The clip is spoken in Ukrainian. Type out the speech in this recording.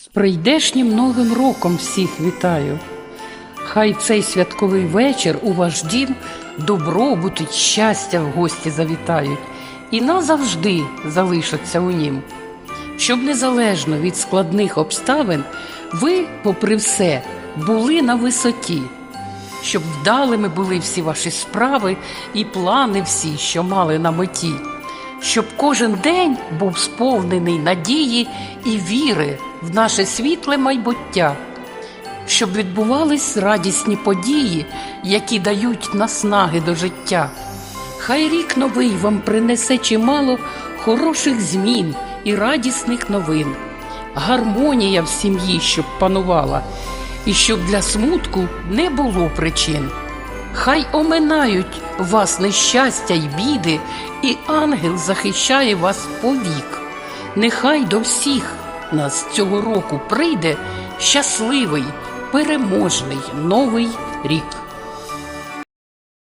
З прийдешнім новим роком всіх вітаю. Хай цей святковий вечір у ваш дім добробут і щастя в гості завітають і назавжди залишаться у нім. Щоб незалежно від складних обставин ви, попри все, були на висоті, щоб вдалими були всі ваші справи і плани всі, що мали на меті, щоб кожен день був сповнений надії і віри в наше світле майбуття, щоб відбувались радісні події, які дають наснаги до життя. Хай рік новий вам принесе чимало хороших змін і радісних новин, гармонія в сім'ї, щоб панувала, і щоб для смутку не було причин. Хай оминають вас нещастя й біди, і ангел захищає вас повік. Нехай до всіх нас цього року прийде щасливий, переможний новий рік.